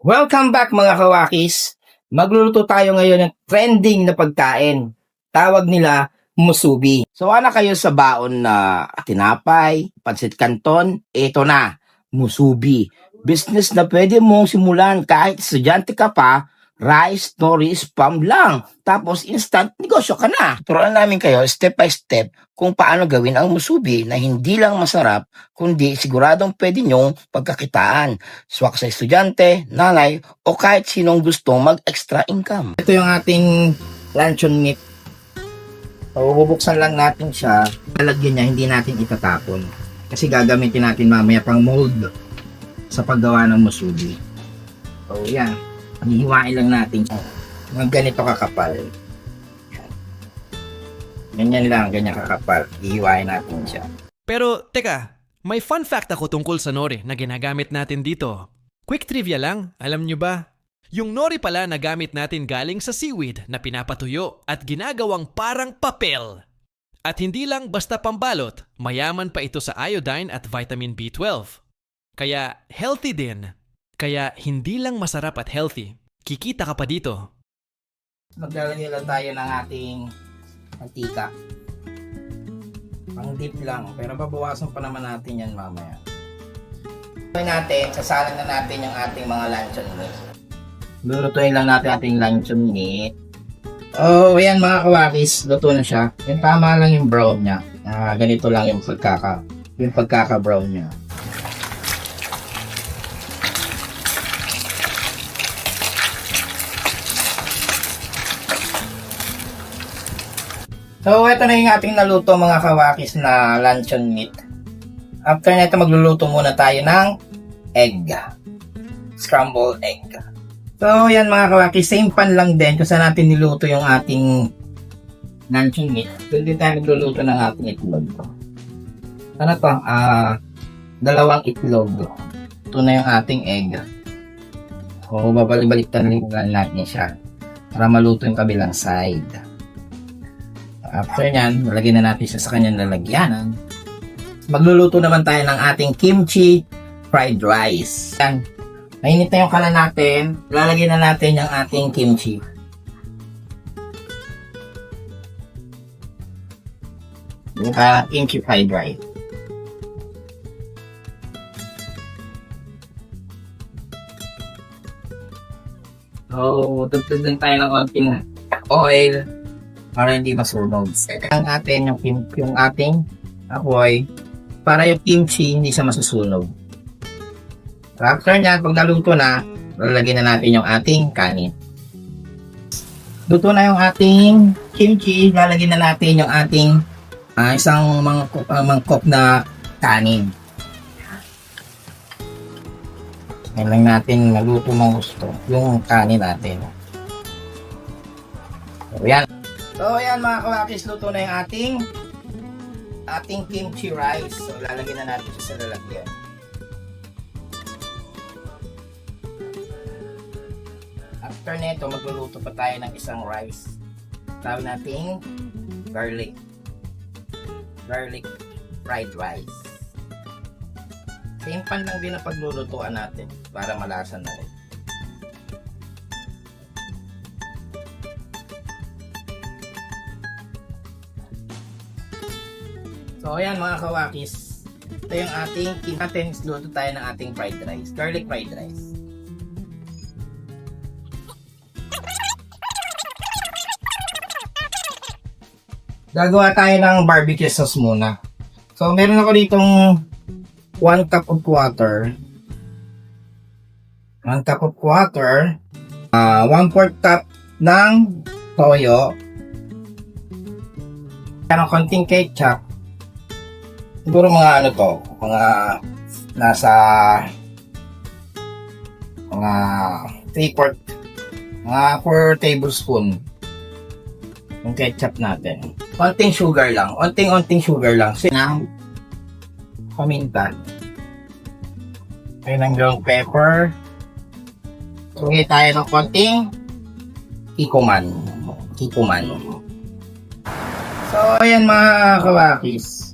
Welcome back mga kawakis. Magluluto tayo ngayon ng trending na pagkain. Tawag nila musubi. So ana kayo sa baon na tinapay, pansit canton, ito na, musubi. Business na pwede mong simulan kahit estudyante ka pa, rice, nori, spam lang. Tapos instant negosyo ka na. Turuan namin kayo step by step kung paano gawin ang musubi na hindi lang masarap, kundi siguradong pwede nyong pagkakitaan. Swak sa estudyante, nanay, o kahit sinong gustong mag-extra income. Ito yung ating luncheon meat. So, bubuksan lang natin siya. Lalagyan niya, hindi natin itatapon. Kasi gagamitin natin mamaya pang mold sa paggawa ng musubi. So, yan. Hihiwain lang natin siya. Mga ganito kakapal. Yan. Ganyan lang, ganyan kakapal. Hihiwain natin siya. Pero teka, may fun fact ako tungkol sa nori na ginagamit natin dito. Quick trivia lang, alam nyo ba? Yung nori pala na gamit natin galing sa seaweed na pinapatuyo at ginagawang parang papel. At hindi lang basta pambalot, mayaman pa ito sa iodine at vitamin B12. Kaya healthy din. Kaya hindi lang masarap at healthy, kikita ka pa dito. Maglalagay lang tayo ng ating mantika. Pang dip lang, pero babawasan pa naman natin yan mamaya. Gawin natin, sasalang na natin yung ating mga luncheon meat. Lulutuin lang natin ating luncheon meat. Oh, ayan mga kawakis, luto na siya. Yung tama lang yung brown niya. Ah, ganito lang yung pagkaka yung pagkaka-brown niya. So, ito na yung ating naluto mga kawakis na luncheon meat. After nito, magluluto muna tayo ng egg. Scrambled egg. So, yan mga kawakis, same pan lang din kung saan natin niluto yung ating luncheon meat. Doon din tayo magluluto ng ating itlog. Ano to? Ah, dalawang itlog. Ito na yung ating egg. So, babalik-baliktad lang natin siya para maluto yung kabilang side. After nyan, lalagyan na natin siya sa kanyang lalagyanan. Magluluto naman tayo ng ating kimchi fried rice. Yan. Mainit na yung kalan natin. Lalagyan na natin yung ating kimchi. Yung ah, kimchi fried rice. So, dagdagan tayo ng konting oil para hindi masunog. Ang atin yung, yung ating apoy para yung kimchi hindi siya masusunog. After nyan, pag naluto na, lalagyan na natin yung ating kanin. Luto na yung ating kimchi, lalagyan na natin yung ating ah, isang mangkok, ah, mangkok na kanin. Lang natin maluto ng gusto, yung kanin natin. So, ayan mga kawakis, luto na yung ating ating kimchi rice. So, lalagyan na natin siya sa lalagyan. After nito, magluluto pa tayo ng isang rice. Tawag nating garlic. Garlic fried rice. Same pan lang din ang paglulutuan natin para malasa na rin. So, ayan mga kawakis. Ito yung ating natin luto tayo ng ating fried rice. Garlic fried rice. Gagawa tayo ng barbecue sauce muna. So, meron ako ditong 1 cup of water. 1 cup of water. Uh, 1 4 cup ng toyo. Meron konting ketchup. Siguro mga ano to, mga nasa mga 3 quart mga 4 tablespoon yung ketchup natin. Konting sugar lang. Onting-onting sugar lang. Kasi ng paminta. Ayun ang ground pepper. Sungay tayo ng konting kikuman. Kikuman. So, ayan mga kawakis.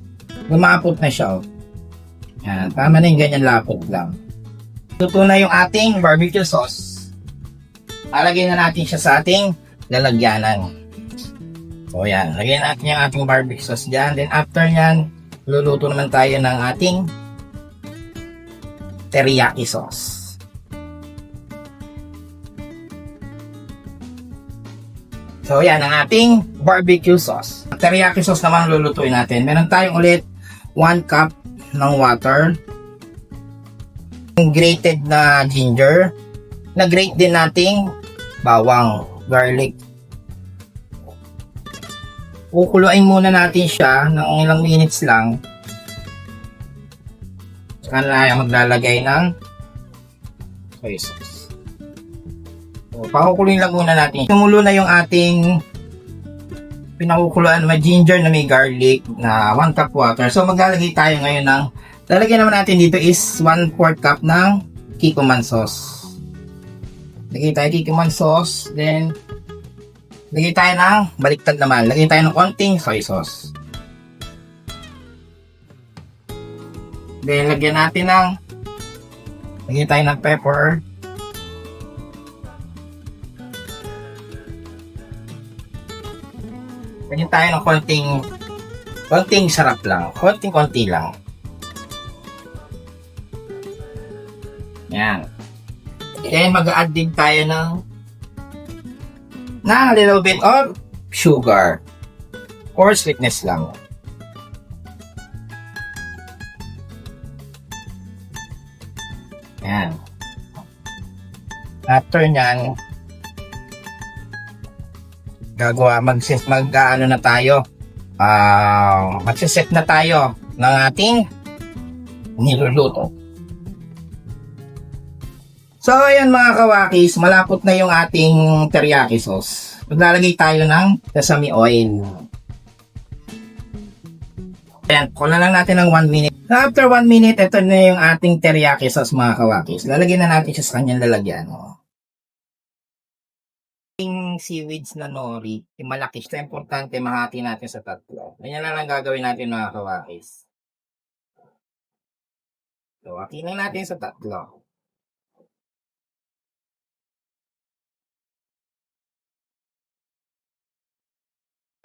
Lumapot na siya. oh. Yan. Tama na yung ganyan lapot lang. Luto na yung ating barbecue sauce. Lalagyan na natin siya sa ating lalagyanan. So yan, lagyan natin yung ating barbecue sauce dyan. Then after nyan, luluto naman tayo ng ating teriyaki sauce. So yan ang ating barbecue sauce. Teriyaki sauce naman lulutuin natin. Meron tayong ulit 1 cup ng water. Grated na ginger. Na-grate din nating bawang, garlic. Kukuluin muna natin siya ng ilang minutes lang. Saka na tayo maglalagay ng soy sauce. So, pakukuluin lang muna natin. Tumulo na yung ating pinakukuluan na ginger na may garlic na 1 cup water. So maglalagay tayo ngayon ng lalagyan naman natin dito is 1 4 cup ng kikoman sauce. Lagay tayo kikoman sauce, then lagay tayo ng baliktad naman. Lagay tayo ng konting soy sauce. Then lagyan natin ng lagyan tayo ng pepper. Lagyan tayo ng konting konting sarap lang. Konting-konti lang. Yan. Then mag-add din tayo ng na little bit of sugar or sweetness lang. Yan. After nyan, gagawa, mag, mag ano na tayo, ah magsiset na tayo ng ating niluluto. So, ayan mga kawakis, malapot na yung ating teriyaki sauce. Maglalagay tayo ng sesame oil. Ayan, kulang lang natin ng 1 minute. After 1 minute, ito na yung ating teriyaki sauce mga kawakis. Lalagyan na natin siya sa kanyang lalagyan. Oh. Yung seaweeds na nori, malaki siya, importante mahati natin sa tatlo. Ganyan lang lang gagawin natin mga kawakis. So, hati lang natin sa tatlo.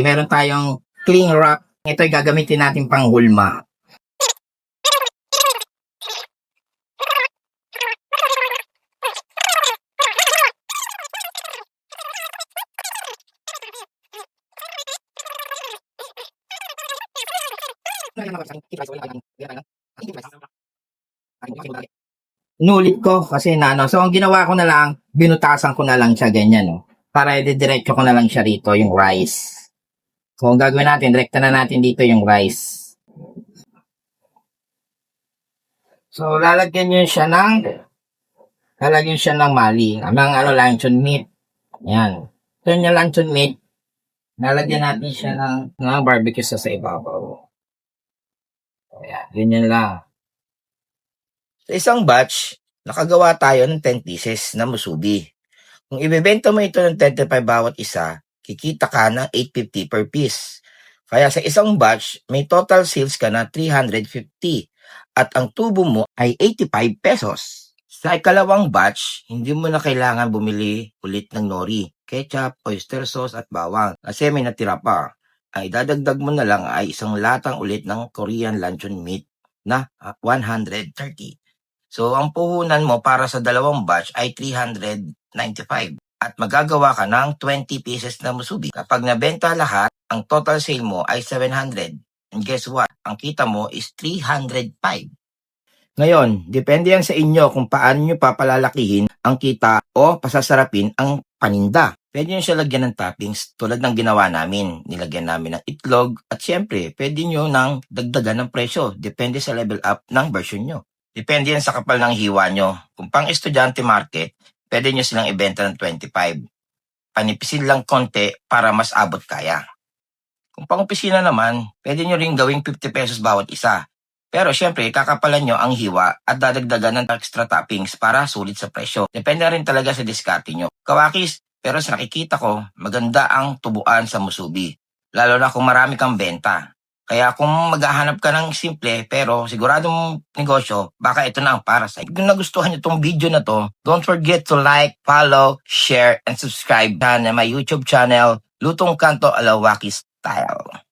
Meron tayong cling wrap. Ito ay gagamitin natin pang hulma. Nulit ko kasi na ano. So, ang ginawa ko na lang, binutasan ko na lang siya ganyan, no. Para didiretso ko na lang siya rito, yung rice. So, ang gagawin natin, direkta na natin dito yung rice. So, lalagyan nyo siya ng lalagyan siya ng mali. Ng ano, luncheon meat. Yan. Ito yung luncheon meat. Lalagyan natin siya ng, ng barbecue sauce sa ibabaw. Ayan, ganyan lang. Sa isang batch, nakagawa tayo ng 10 pieces na musubi. Kung ibebenta mo ito ng 35 bawat isa, kikita ka ng 850 per piece. Kaya sa isang batch, may total sales ka na 350 at ang tubo mo ay 85 pesos. Sa ikalawang batch, hindi mo na kailangan bumili ulit ng nori, ketchup, oyster sauce at bawang kasi may natira pa. Ay dadagdag mo na lang ay isang latang ulit ng Korean luncheon meat na ah, 130. So ang puhunan mo para sa dalawang batch ay 395 at magagawa ka ng 20 pieces na musubi. Kapag nabenta lahat, ang total sale mo ay 700. And guess what? Ang kita mo is 305. Ngayon, depende yan sa inyo kung paano nyo papalalakihin ang kita o pasasarapin ang paninda. Pwede nyo siya lagyan ng toppings tulad ng ginawa namin. Nilagyan namin ng itlog at syempre, pwede nyo nang dagdagan ng presyo. Depende sa level up ng version nyo. Depende yan sa kapal ng hiwa nyo. Kung pang estudyante market, pwede nyo silang ibenta ng 25. Panipisin lang konti para mas abot kaya. Kung pang opisina naman, pwede nyo rin gawing 50 pesos bawat isa. Pero syempre, kakapalan nyo ang hiwa at dadagdagan ng extra toppings para sulit sa presyo. Depende rin talaga sa diskarte nyo. Kawakis, pero sa nakikita ko, maganda ang tubuan sa musubi. Lalo na kung marami kang benta. Kaya kung maghahanap ka ng simple pero siguradong negosyo, baka ito na ang para sa Kung nagustuhan niyo tong video na to, don't forget to like, follow, share, and subscribe na my YouTube channel, Lutong Kanto Alawaki Style.